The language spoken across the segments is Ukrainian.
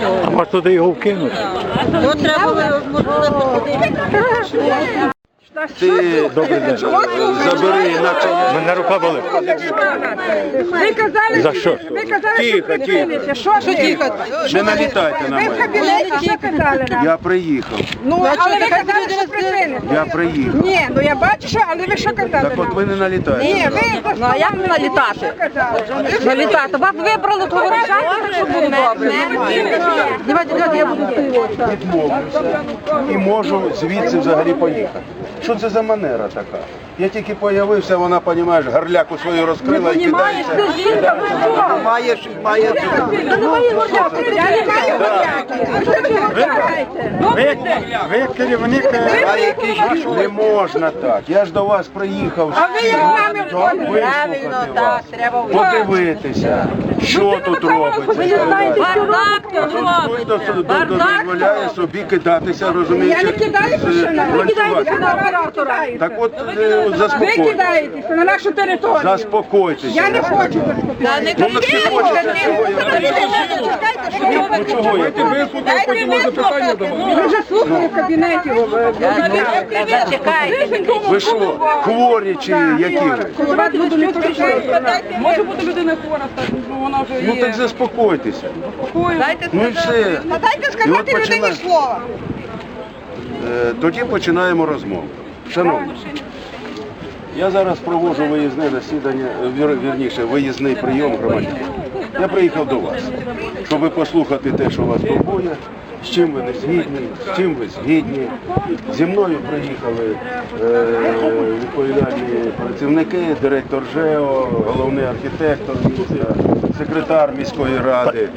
цього. А може туди його? Ну, треба, туди. Ти Добрий день. забери інакше. Мене рука болить. Ви казали, За що? ви казали, Тихо, що тихо. припиниться. Що що тихо? Не налітайте на Ви в мене. кабінеті що казали нам? Я приїхав. Ну, але ви казали, що припиниться. Я приїхав. Ні, ну я бачу, що, але ви що казали Так от нам? ви не налітаєте. Ні, ви Ну, а як налітати? Налітати. Вас вибрали, то вирішайте, що буде добре. Давайте, давайте, я буду стояти. І можу звідси взагалі поїхати. Що це за манера така? Я тільки появився, вона, понімаєш, гарляку свою розкрила і кидається. Жінка, ви що? Маєш, має. Та немає горляки. Я не маю горляки. А що ви ви керівник. е, Не можна так. Я ж до вас приїхав. А ви як нами щоб входите? вислухати вас, подивитися, що тут робиться. Ви не знаєте, що Бардак тут до- дозволяє собі кидатися, розумієш, Я не кидаю з- машина. Ви кидаєтеся на оператора. Так от е, Ви заспокойтесь. кидаєтеся на нашу територію. Заспокойтеся. Я не хочу заспокоїти. Ну, так ти хочеш, чого я Ну чого я тебе? Ви вже слухали в кабінеті. Зачекайте. Ви що, хворі чи які ви? Може бути людина хвора, так, ну, вона вже Ну є. так заспокойтеся. Дайте Ну і все. Дайте І от сказати людині починає- слово. Е, Тоді починаємо розмову. Шановні, я зараз проводжу виїзне засідання, е, вір- вірніше, виїзний прийом громадян. Я приїхав до вас, щоб послухати те, що вас турбує, з чим ви не згідні, з чим ви згідні. Зі мною приїхали е, відповідальні працівники, директор ЖЕО, головний архітектор міста, секретар міської ради.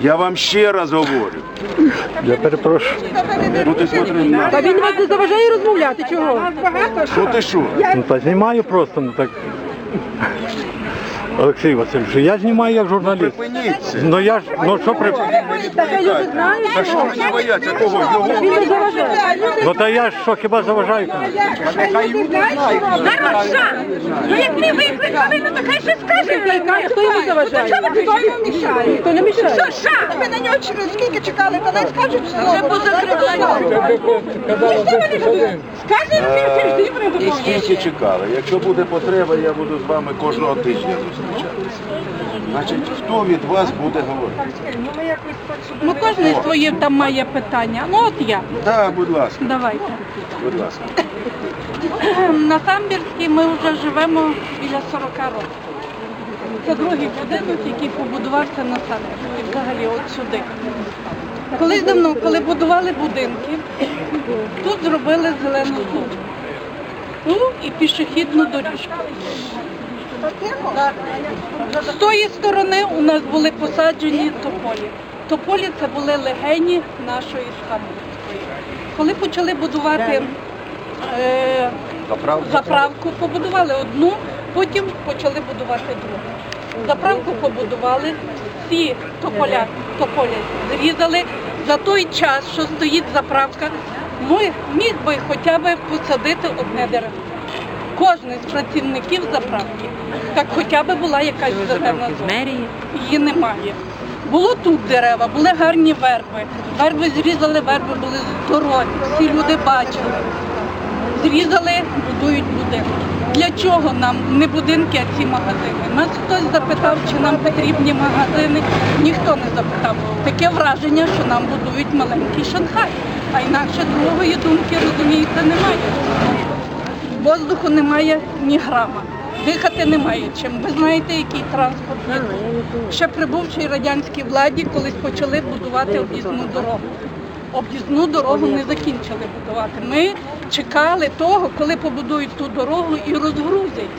Я вам ще раз говорю. Я перепрошую. Ну ти смотри на. Та він вас не заважає розмовляти. Чого? Багато що. Ну ти що? Ну та знімаю просто, ну так. Олексій Васильович, я знімаю як журналіст. Припиніться. Ну я ж, ну що при... Та що мені бояться кого? Його? Ну та я ж що хіба заважаю? комусь? Ну як не викликали, ну то хай ще скаже. Хто йому заважає? Хто йому мішає? Хто не мішає? Що, що? Ми на нього через скільки чекали, то не скажуть слово. Вже Скажемо, І скільки чекали. Якщо буде потреба, я буду з вами кожного тижня зустрічатися. Значить, хто від вас буде говорити? Ну кожен своє там має питання. Ну от я. Так, будь ласка, Давайте. будь ласка. На Самбірській ми вже живемо біля 40 років. Це другий будинок, який побудувався на Самбірській, взагалі от сюди. Колись давно, коли будували будинки, тут зробили зелену зону. Ну і пішохідну доріжку. З тої сторони у нас були посаджені тополі. Тополі це були легені нашої Самбірської. Коли почали будувати е, заправку, побудували одну, потім почали будувати другу. Заправку побудували, всі тополя, тополя зрізали. За той час, що стоїть заправка, ми міг би хоча б посадити одне дерево. Кожен з працівників заправки, так хоча б була якась зелена зона. Її немає. Було тут дерева, були гарні верби. Верби зрізали, верби були здорові, всі люди бачили. Зрізали, будують будинки. Для чого нам не будинки, а ці магазини? Нас хтось запитав, чи нам потрібні магазини. Ніхто не запитав. Таке враження, що нам будують маленький Шанхай. А інакше другої думки, розумієте, немає. Воздуху немає ні грама. Дихати немає чим. Ви знаєте, який транспорт? Ще прибувши радянській владі, колись почали будувати об'їзну дорогу. Об'їзну дорогу не закінчили будувати. Ми чекали того, коли побудують ту дорогу і розгрузять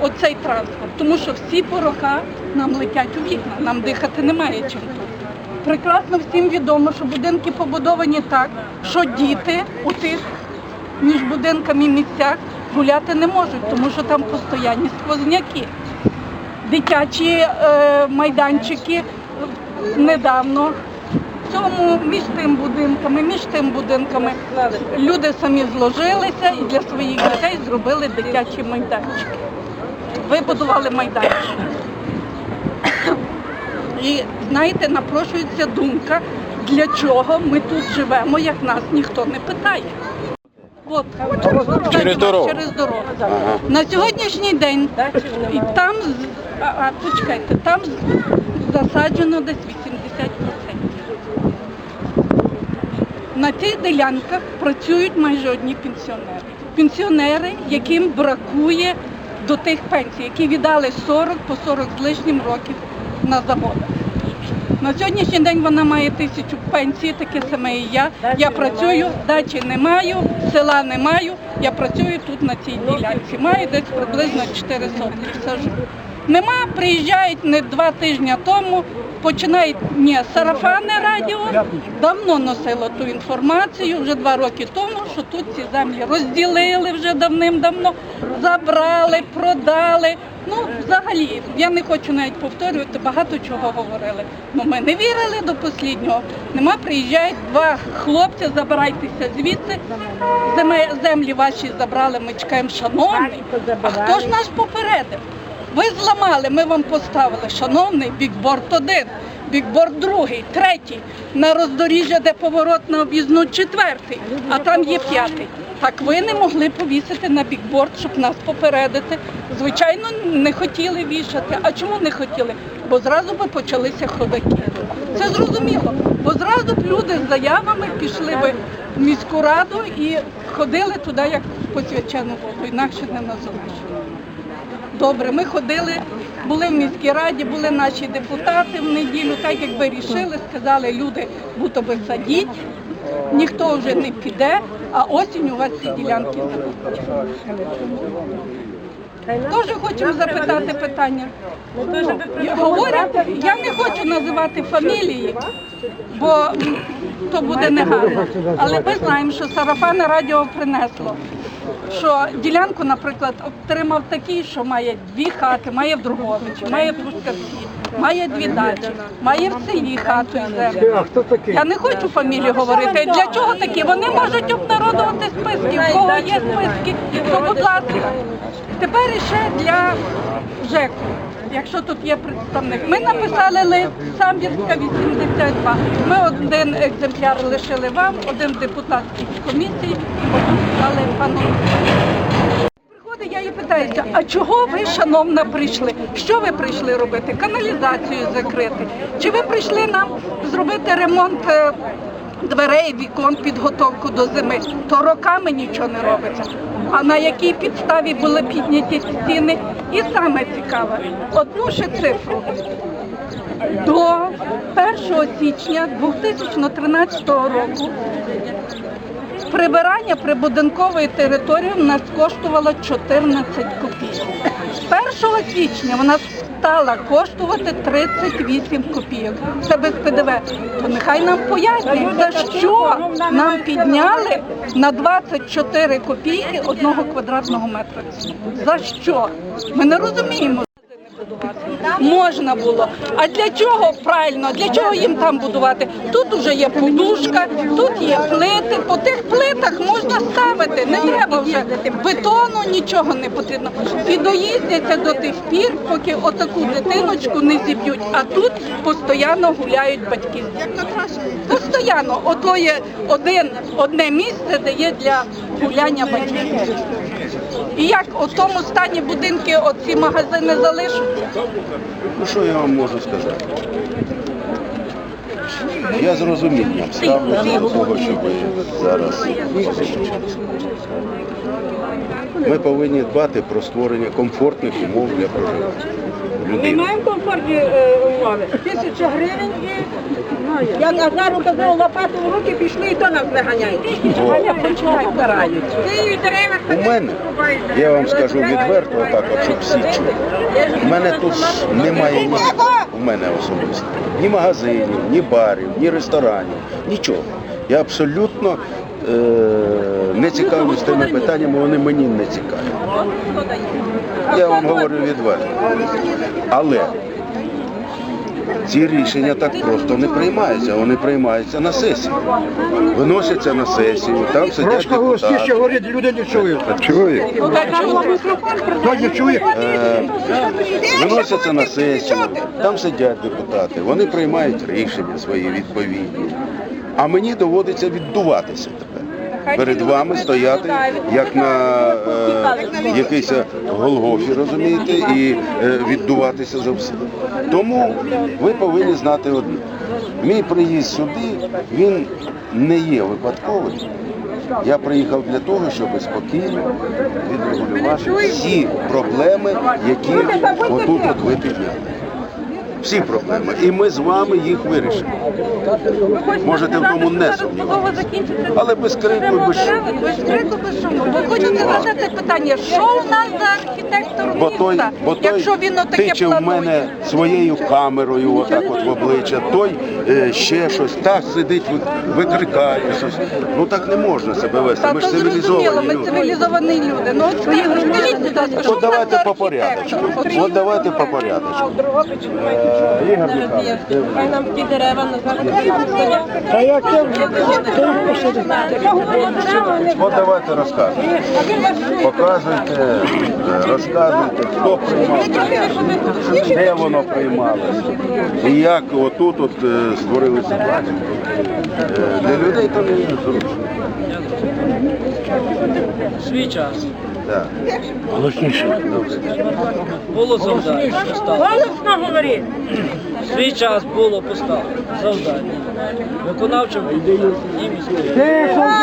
оцей транспорт. Тому що всі пороха нам летять у вікна, нам дихати немає чим. Прекрасно всім відомо, що будинки побудовані так, що діти у тих між будинками і місцях гуляти не можуть, тому що там постоянні сквозняки. Дитячі е, майданчики недавно цьому, між тим будинками, між тим будинками люди самі зложилися і для своїх дітей зробили дитячі майданчики. Вибудували майданчик. І знаєте, напрошується думка, для чого ми тут живемо, як нас ніхто не питає. От, через дорогу. Через дорогу. На сьогоднішній день і там, з- а, а, почекайте, там з- засаджено десь 80%. На цих ділянках працюють майже одні пенсіонери. Пенсіонери, яким бракує до тих пенсій, які віддали 40 по 40 з лишнім років на заводах. На сьогоднішній день вона має тисячу пенсій, таке саме і я. Я працюю, дачі не маю, села не маю. Я працюю тут на цій ділянці. Маю десь приблизно 4 сотні сажу. Нема, приїжджають не два тижні тому, починають ні, сарафанне радіо давно носило ту інформацію, вже два роки тому, що тут ці землі розділили вже давним-давно, забрали, продали. Ну, взагалі, я не хочу навіть повторювати, багато чого говорили. Ну, ми не вірили до останнього. Нема, приїжджають два хлопці, забирайтеся звідси. Землі ваші забрали, ми чекаємо, шановний. А хто ж нас попередив? Ви зламали, ми вам поставили, шановний, бікборд один, бікборд другий, третій, на роздоріжжя, де поворот на об'їзну четвертий, а там є п'ятий. Так ви не могли повісити на бікборд, щоб нас попередити. Звичайно, не хотіли вішати. А чому не хотіли? Бо зразу би почалися ходаки. Це зрозуміло. Бо зразу б люди з заявами пішли би в міську раду і ходили туди, як по свячену воду, інакше не назовеш. Добре, ми ходили, були в міській раді, були наші депутати в неділю, так якби рішили, сказали, люди, будто би садіть, ніхто вже не піде, а осінь у вас ці ділянки забудуть. Теж хочемо запитати питання. Говорять, я не хочу називати фамілії, бо то буде негарно. Але ми знаємо, що сарафанне радіо принесло. Що ділянку, наприклад, отримав такий, що має дві хати, має в Друговичі, має в Трускавці, має дві дачі, має в селі хату і землю. Я не хочу фамілії говорити. Для чого такі? Вони можуть обнародувати списки. В кого є списки, то будь ласка. Тепер іще для ЖЕКу. Якщо тут є представник, ми написали лист Самбірська 82. Ми один екземпляр лишили вам, один депутатський комісії, дали пану. Приходить, я її питаюся, а чого ви, шановна, прийшли? Що ви прийшли робити? Каналізацію закрити? Чи ви прийшли нам зробити ремонт е, дверей, вікон, підготовку до зими? То роками нічого не робиться. А на якій підставі були підняті ціни? І саме цікаве, одну ще цифру. До 1 січня 2013 року Прибирання прибудинкової території в нас коштувало 14 копійок. З 1 січня вона стала коштувати 38 копійок. Це без ПДВ. То нехай нам пояснюють, за що нам підняли на 24 копійки одного квадратного метра. За що? Ми не розуміємо. Можна було. А для чого правильно? Для чого їм там будувати? Тут уже є подушка, тут є плити. По тих плитах можна ставити. Не треба вже бетону, нічого не потрібно. І доїздяться до тих пір, поки отаку дитиночку не зіб'ють. А тут постійно гуляють батьки. Постійно. Ото є один, одне місце, де є для гуляння батьків. І як у тому стані будинки оці магазини залишаться? Ну що я вам можу сказати? Я з розумінням ставлюся до того, що ви зараз озвучили. Ми повинні дбати про створення комфортних умов для проживання Ми маємо комфортні е, умови. Тисяча гривень і як Азару казав, лопату в руки пішли і то нас не ганяють. Галя, почекай, карають. Ти У мене, я вам скажу відверто, отак, от, щоб всі чули. У мене тут немає ні, у мене особисто, ні магазинів, ні барів, ні ресторанів, нічого. Я абсолютно е, не цікавлюсь тими питаннями, вони мені не цікаві. Я вам говорю відверто. Але ці рішення так просто не приймаються. Вони приймаються на сесії. Виносяться на сесію, там сидять депутати. говорить, люди не чують. Чує? Хто не чує? Виносяться на сесію, там сидять депутати, вони приймають рішення свої відповідні. А мені доводиться віддуватися тепер. Перед вами стояти як на е, якійсь Голгофі, розумієте, і е, віддуватися за все. Тому ви повинні знати одне. Мій приїзд сюди, він не є випадковий. Я приїхав для того, щоб спокійно відрегулювати всі проблеми, які отут от ви підняли. Всі проблеми. І ми з вами їх вирішимо. Можете в тому не сумніватися. Але без крику без шуму. Без крику, без шуму. Ви хочете задати питання, що у нас за архітектор Бо той, міста, бо той якщо він отаке тиче в мене своєю камерою, отак от в обличчя, той е, ще щось, так сидить, ви- викрикає щось. Ну так не можна себе вести. Та Ми то ж зрозуміло, цивілізовані ми люди. цивілізовані люди. Ну от скажіть, скажіть, будь ласка, що От у нас давайте за по порядочку. архітектор? От давайте по порядочку. Е, Ігор Михайлович, Хай нам ті дерева. Та як це? От давайте розказуйте. Показуйте, розказуйте, хто приймав, де воно приймалося. І як отут от е, створили ситуацію. Е, Для людей то не зручно. Свій час. Так. Було завдання. Поставлено. Голосно говори. Свій час було поставлено. Завдання. Виконавчим і міською.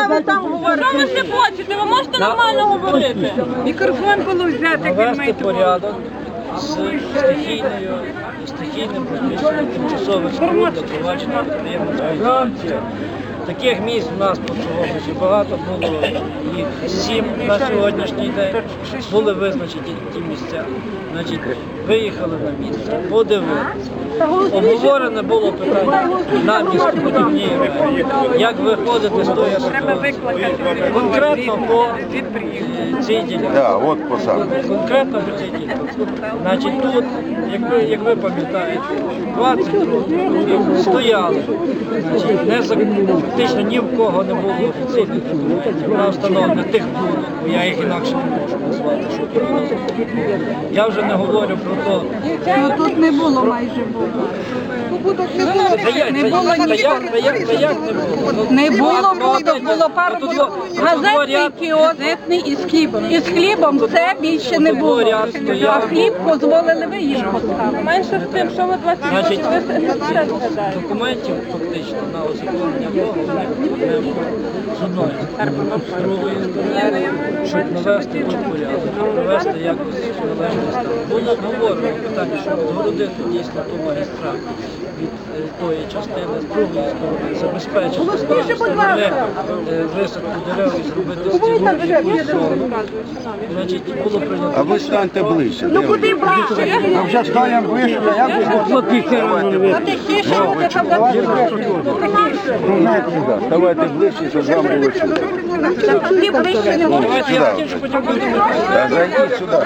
ви там говорите? Що ви не хочете? Ви можете нормально говорити? Мікрофон було взяти, Навести порядок з стихійною, стихійним приміщенням тимчасових споруд до провадження підприємницької. Таких місць у нас по Чогописі багато було, їх сім на сьогоднішній день. Були визначені ті місця. Значить, виїхали на місце, подивилися. Обговорене було питання на містобудівній раді, як виходити з тої ситуації. Конкретно по цій ділянці. От. Конкретно по цій ділянці. Значить, тут, як ви, як ви пам'ятаєте, 20 років стояли. Значить, не за- фактично ні в кого не було офіційних документів на встановлення тих будок, бо я їх інакше не можу назвати, що тут. Я вже не говорю про те, Ну, Тут не було майже було. 的话，就会 Не було нічого. як, та як, та як не було? Ну, Не було ну, було пару ну, во- Газетний кіоск, газетний із хлібом. Із хлібом все більше не було. А хліб дозволили ви їм поставити. Менше з тим, що ви 20 років ви все згадаєте. документів фактично на не не було. з одної. З другої сторони, щоб навести порядок, навести якось належний стан. Було обговорено питання, щоб згородити дійсно ту магістраль тої частини, з другої сторони, забезпечити е, висадку дерев і зробити стіну в якусь зону. Значить, було прийнято. А ви станьте ближче. Ну куди А вже стоїмо ближче, як ви Давайте ближче, щоб вам було чути. Давайте я закінчу, потім. Та зайдіть сюди.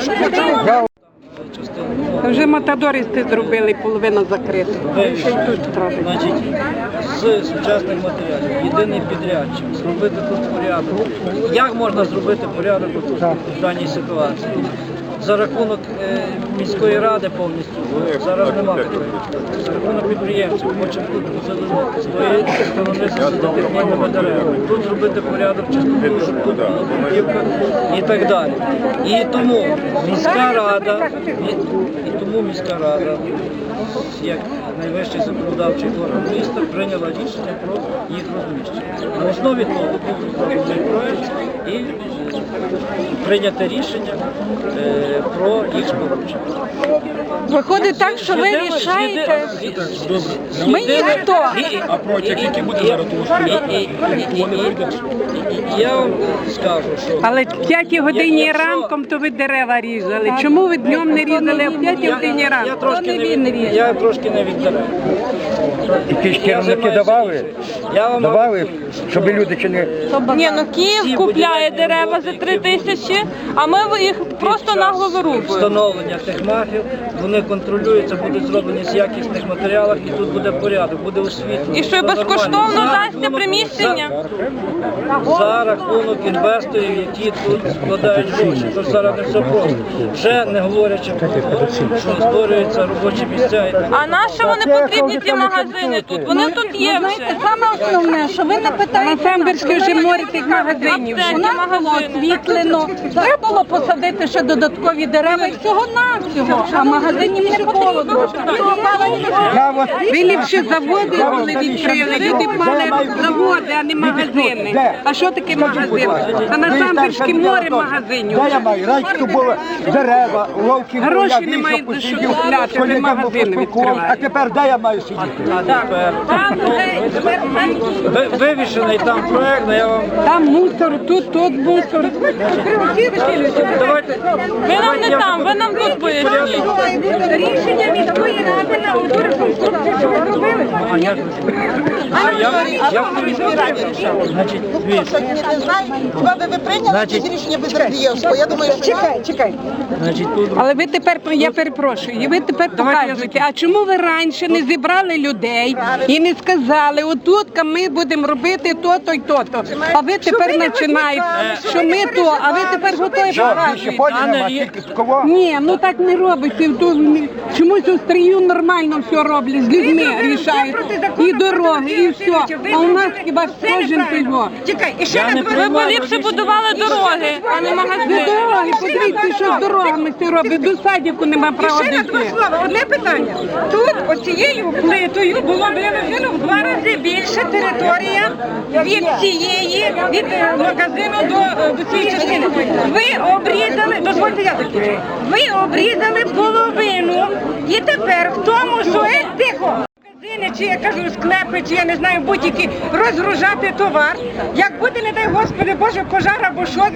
Сюди. Вже матадористи зробили, половина закрита. Ще й тут трохи. Значить, з сучасних матеріалів, єдиний підрядчик, зробити тут порядок. Як можна зробити порядок в даній ситуації? За рахунок е, міської ради повністю зараз немає. За рахунок підприємців хочемо тут тої сторони засадити деревами, тут зробити порядок чистоту, щоб тут була бруківка і так далі. І тому міська рада, і, і тому міська рада як найвищий законодавчий орган міста прийняла рішення про їх розміщення. На основі того був розроблений проект і прийняте рішення е, про їх спорудження. Виходить так, що ви Єдине- рішаєте. Ми єдине- ніхто. і- і- А протяг який буде зараз Я вам скажу, що Але в 5 годині Якщо- ранком то ви дерева різали. Чому ви днем не різали, а в 5 годині я ранком? трошки не від, я трошки не від дерев. Якісь керівники давали? Іншим. Я вам Давали, щоб люди чи не Ні, ну Київ купляє дерева за три тисячі, а ми їх просто нагло вирубуємо. встановлення тих махів, вони контролюються, будуть зроблені з якісних матеріалів, і тут буде порядок, буде освітлення. І що все безкоштовно. За дасться рахунок- приміщення? За, за рахунок інвесторів, які тут вкладають гроші. Тож зараз не все просто. Вже не говорячи про те, що створюються робочі місця і так. А на що вони потрібні ці магазини тут? Вони тут є Знаєте, вже. саме основне, що ви не питаєте на Самбірській вже море тих магазинів. У нас було освітлено. Треба було посадити ще додаткові дерева і всього навсього. А магазинів не було. От Ви ліпше заводи були відкрили, люди мали заводи, а не магазини. А що таке магазин? А на Самбірській море магазинів. Де я маю? Раніше були дерева, ловки, Гроші немає до що купляти, ви магазини поспілкувався. А тепер де я маю сидіти? А тепер ви- вивішений там проект, я вам Там мусор, тут, тут мусор. давайте. Ви нам не там, ви нам тут поясніть. Рішення міської ради на реконструкцію, що ви робили? А я а я я в комісії Значить, дивіться, Хіба би ви прийняли Значить- якесь рішення без Радієвського? Я думаю, що Чекай, чекай. значить тут Але ви тепер, я перепрошую, і ви тепер показуєте, а чому ви раніше не зібрали людей і не сказали, отут ми будемо робити то-то й то-то. А ви тепер починаєте, що ми то, а ви тепер готові показуєте. Ні, ну так не робиться. Чомусь у стрію нормально все роблять, з людьми рішають. І дороги, і все. А у нас хіба ж кожен його. Чекай, і ще раз Ви б ліпше будували дороги, а не магазини. дороги, подивіться, що з дорогами це робить. До садіку нема права Ще на два дійти. слова, одне питання. Тут оцією плитою було вивезено в два рази більше територія від цієї, від е, магазину до, е, до цієї частини. Ви обрізали, дозвольте я закінчу. Ви обрізали половину і тепер в тому, що е, тихо. Магазини, чи я кажу склепи, чи я не знаю, будь-які розгружати товар. Як буде, не дай Господи Боже, пожар або що,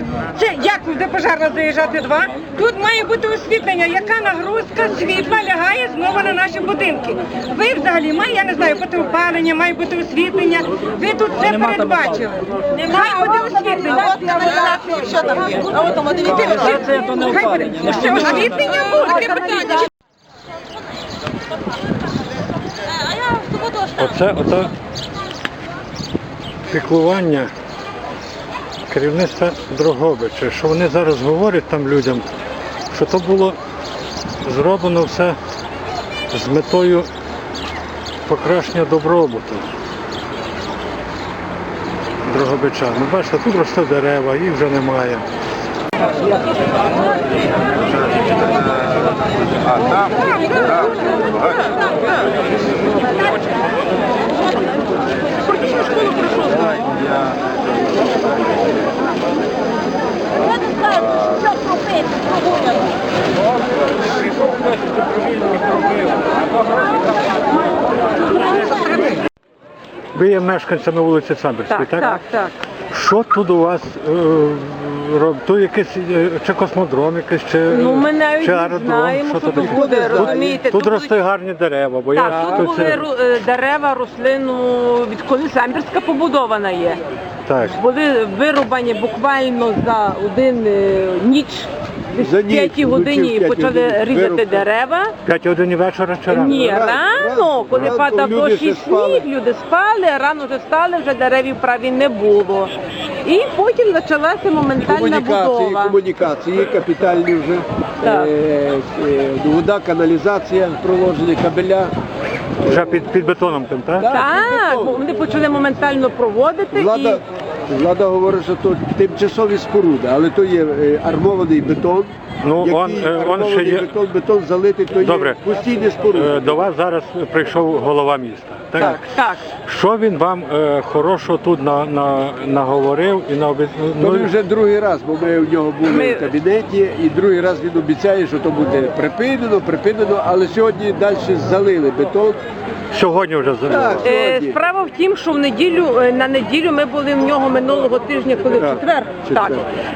це як де пожарна заїжджати два. Тут має бути освітлення, яка нагрузка світла лягає знову на наші будинки. Ви взагалі має, я не знаю, бути опалення, має бути освітлення. Ви тут це передбачили. Немає буде освітлення. що там є? А от там, дивіться, це, це то не опалення. не Це освітлення буде питання. Оце ото піклування керівництва Дрогобича, що вони зараз говорять там людям, що то було зроблено все з метою покращення добробуту Дрогобича. Ну бачите, тут росте дерева, їх вже немає. А там, там, Ви є мешканцями вулиці Самбірської, так? Так, так. Що тут у вас е, роб- Тут якийсь е, чи космодром, якийсь, чи, Ну, ми навіть чи не аеродром? знаємо, що тут тут таке? буде, розумієте, Тут тут росте гарні дерева, бо я Так, тут тут це- були ру- е, дерева, рослину, відколи Самбірська побудована є. так. Були вирубані буквально за один е, ніч, десь п'ятій годині почали різати дерева. П'ять годині вечора чи рано? Ні, Рано, коли рано, падав люди дощ ще спали. сніг, люди спали, рано вже стали, вже деревів праві не було. І потім почалася моментальна Комунікації, будова. комунікації капітальні вже. Так. Е, е, Вода, каналізація, проложені кабеля. Вже під, під бетоном тим, так? Так, бо вони почали моментально проводити Влада, і влада говорить, що то тимчасові споруди, але то є е, армований бетон. Ну, який он, е, он ще є- бетон, бетон залитий, то Добре. є постійні споруди. Е, До вас зараз прийшов голова міста. Так? Так. так. Що він вам е, хорошого тут на, на, наговорив і на То ми вже другий раз, бо ми в нього були Ми- в кабінеті, і другий раз він обіцяє, що то буде припинено, припинено, але сьогодні далі залили бетон. Сьогодні вже зареєстрували. Е, Справа в тім, що в неділю е, на неділю ми були в нього минулого тижня, коли в четвер. четвер. Так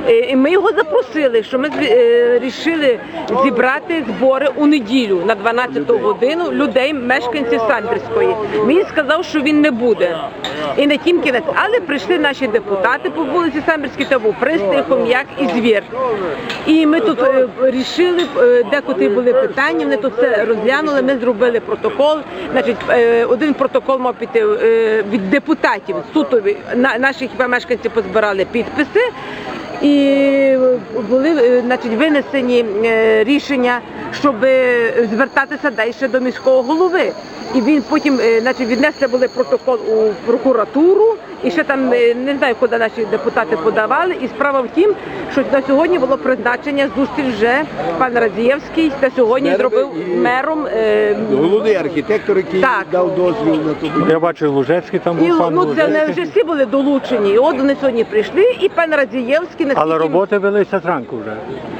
Е, і ми його запросили, що ми е, рішили зібрати збори у неділю на 12 годину людей, мешканців Самбірської. Він сказав, що він не буде. І не тім кінець, але прийшли наші депутати по вулиці Самбірській, то був Пристай, Хом'як і Звір. І ми тут е, рішили, е, декоти були питання, вони тут все розглянули, ми зробили протокол. Значить, е, один протокол мав піти е, від депутатів суто На, наші хіба мешканці позбирали підписи. І були е, значить, винесені е, рішення, щоб е, звертатися далі до міського голови. І він потім, е, значить, віднесли були протокол у прокуратуру, і ще там е, не знаю, куди наші депутати подавали. І справа в тім, що на сьогодні було призначення зустріч вже пан Радієвський та сьогодні зробив і- мером. е, Головний архітектор, який Так. дав дозвіл на то. Я бачу, Лужецький там І був пан ну це не вже всі були долучені. І от вони сьогодні прийшли, і пан Радієвський наскільки Але роботи велися зранку вже.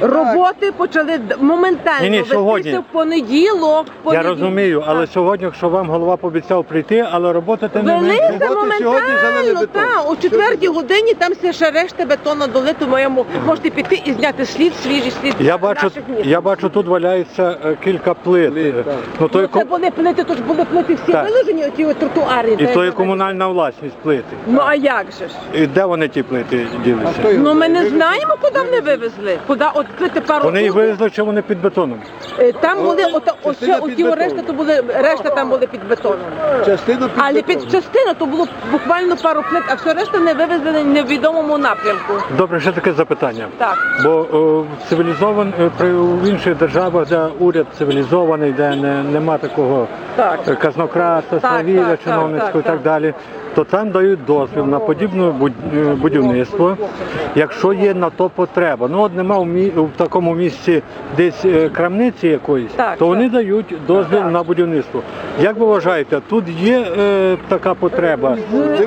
роботи почали моментально Ні-ні, сьогодні. в понеділок. в Я розумію, але Так. сьогодні, якщо вам голова пообіцяв прийти, але роботи тим не Велися. Роботи сьогодні залили моментально, бетон. так, о четвертій годині там все ще решта бетону долито моєму. Можете піти і зняти слід, свіжий слід. Я бачу, наших міст. я бачу, тут валяється е, кілька плит. Плит, так. Ну, то Ну, є це були плити, то ж були плити всі Так. виложені, оті от тротуари. і то є комунальна власність плити. Ну а як же ж? І де вони ті плити ділися? Хто його Ну ми не знаємо, куди вони вивезли. Куди от плити пару. Вони їх вивезли, чи вони під бетоном? Е, Там були частина під оті бетоном. решта, то були решта там були під бетоном. Частина під Але бетоном. під частину то було буквально пару плит, а все решта не вивезли в невідомому напрямку. Добре, ще таке запитання. Так. Бо о, цивілізован е, при в інших державах, де уряд цивілізований, де не, нема такого Так. казнократа, Так, так, чиновницького так, і так так. далі, то там дають дозвіл на подібне буд- е, будівництво, якщо є на то потреба. Ну от нема в, мі- в такому місці десь е, крамниці якоїсь, Так, то вони так. дають дозвіл на будівництво. Як ви вважаєте, тут є е, така потреба?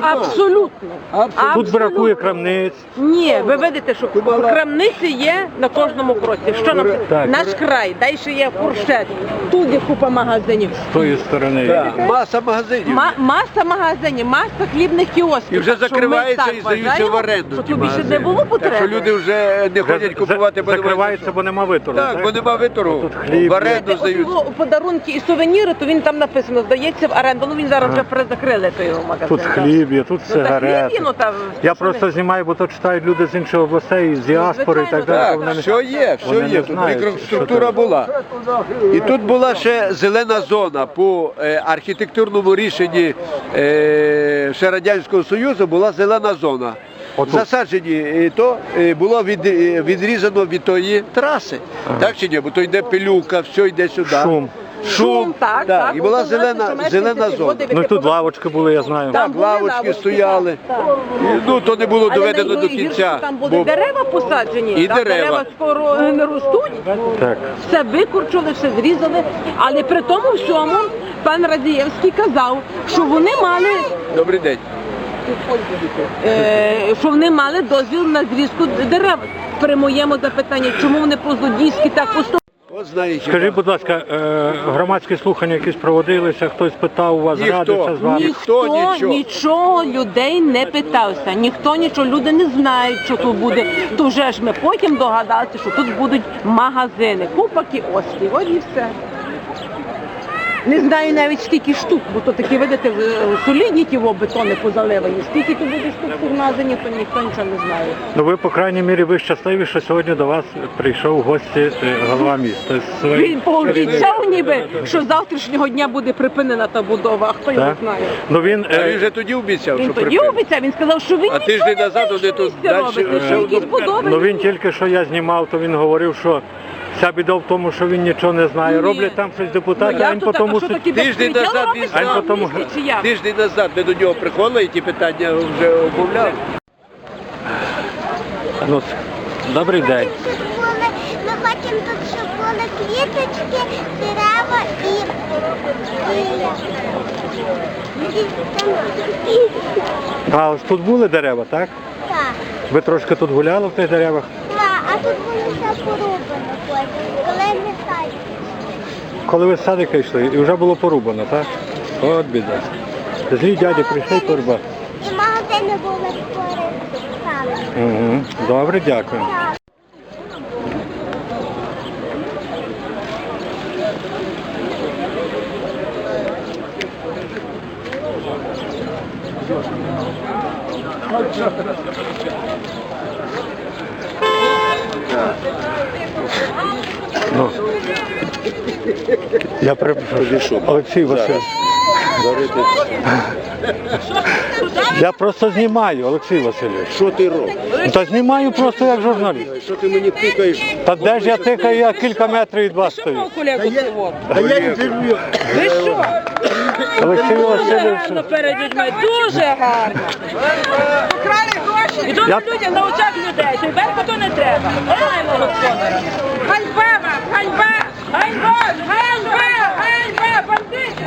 Абсолютно. Абсолютно. Тут бракує крамниць. Ні, ви видите, що крамниці є на кожному кроці. Що нам Так. наш край, далі є фуршет, тут є купа магазинів. З тої сторони. Так, Маса магазинів. Ма- маса магазинів, маса хлібних кіосків. І вже що так і здаються в оренду. Що тут більше не було потреби. Так що люди вже не ходять купувати, бо закривається, бо нема виторгу. що. Так, бо нема виторгу. Тут хліб В оренду От здають. подарунки і сувеніри, то він там написано, здається в оренду. Ну він зараз вже перезакрили той його магазин. Тут хліб є, тут Ну, та сигарети. хліб ну, та Я просто знімаю, бо то читають люди з інших областей, з діаспори і так далі. Так, не- є, все є. Тут знають, мікроструктура була. І тут була ще зелена зона по е, архітектурному рішенні е, ще Радянського Союзу була зелена зона. Отут. Засаджені, е, то е, було від, е, відрізано від тої траси. Так чи ні? Бо то йде пилюка, все йде сюди. Шум. Шум, так, так. І була зелена, зелена зона. Ну і тут лавочки були, я знаю. Там Так, лавочки лавочки, стояли. так, так. Ну, то не було Але доведено до кінця. Там були бо- дерева посаджені, І там дерева. скоро е, не ростуть. Так. Все викурчили, все зрізали. Але при тому всьому пан Радієвський казав, що вони мали, Добрий день. е, що вони мали дозвіл на зрізку дерев. При моєму запитанні, чому вони по злодійськи так поступили. Скажіть, будь ласка, е, громадські слухання якісь проводилися, хтось питав у вас, Ніхто. радився з вами? Ніхто Ніхто нічого. нічого людей не питався, ніхто нічого, люди не знають, що тут буде. То вже ж ми потім догадалися, що тут будуть магазини, купа кіосків, от і все. Не знаю навіть скільки штук, бо то такі, видите, в- солідні ті во бетони позаливані. Скільки тут буде штук магазинів, то ніхто нічого не знає. Ну ви, по крайній мірі, ви щасливі, що сьогодні до вас прийшов гості е, голова міста. Він пообіцяв ніби, що з завтрашнього дня буде припинена та будова, а хто його знає. Ну він, А е, він вже тоді обіцяв, Він що тоді припинить. обіцяв, він сказав, що він А тиждень назад що тут далі, е, ну він тільки що я знімав, то він говорив, що вся біда в тому, що він нічого не знає. Ні. Роблять там щось Ну, депутати, а він то так? потім що Тиждень назад він як? Тиждень назад ми до нього приходили і ті питання вже обмовляли. Ну, добрий день. Щоб були, ми хочемо тут, щоб були квіточки, дерева і, і, і, А ось тут були дерева, так? так. Ви трошки тут гуляли в тих деревах? Так, а тут було все порубано потім, коли ми садимо. Коли ви з садика йшли, і вже було порубано, так? От біда. Злі дяді прийшли торба. І магазини були створені. Угу. Добре, дякую. Ну. Я перепрошую. Олексій Васильович. Я просто знімаю, Олексій Васильович. Що ти робиш? Та знімаю просто як журналіст. Що ти мені тикаєш? Та де ж я тикаю, я кілька метрів від вас стою. колегу цього? Та я інтерв'ю. Ви що? Олексій Васильович. Гарно перед людьми, дуже гарно. Украли гроші. І Я- тут людям на очах людей, то не треба. Ганьба вам, ганьба, ганьба, ганьба, ганьба, бандити.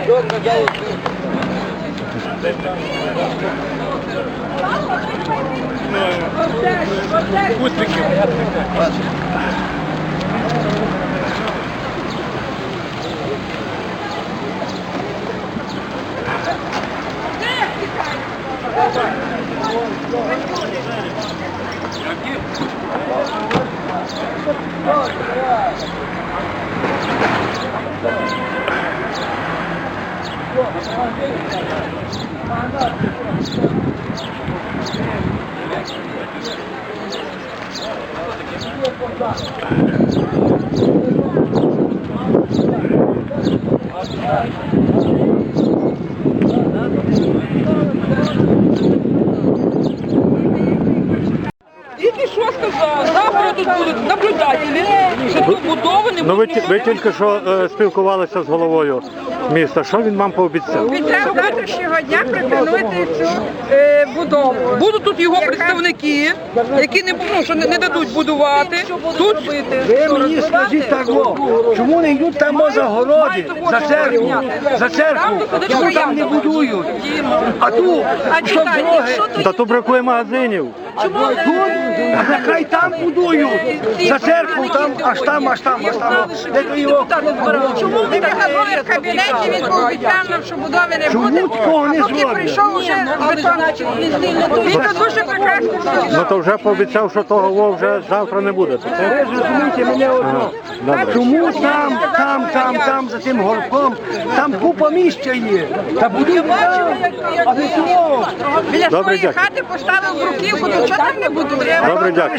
Тільки що сказав, завтра тут будуть наблюдателі, що тут будови не Ну ви, ви тільки що е, спілкувалися з головою міста. Що він вам пообіцяв? Обіцяв завтрашнього дня припинити цю е, будову. Будуть тут його представники, які не, ну, що не, не дадуть будувати. Тут Ви мені скажіть так, о, чому не йдуть там о, за городи, за церкву, за церкву, чому там не будують? А тут, щоб дороги, Та тут бракує магазинів. А нехай там будують, за церкву, там, аж там, аж там, аж там. Де то його? Чому ви так назвали в кабінеті, він пообіцяв нам, що будови не Чому буде, такого не а поки зроблять? прийшов вже бетон. Він то дуже прекрасно Ну то вже пообіцяв, що того вже завтра не буде. Ви зрозумієте мене одно. Чому там, там, там, там, за тим горбком, там купа місця є. Та будують там? Біля своєї хати поставив бруківку, Добре, дякую.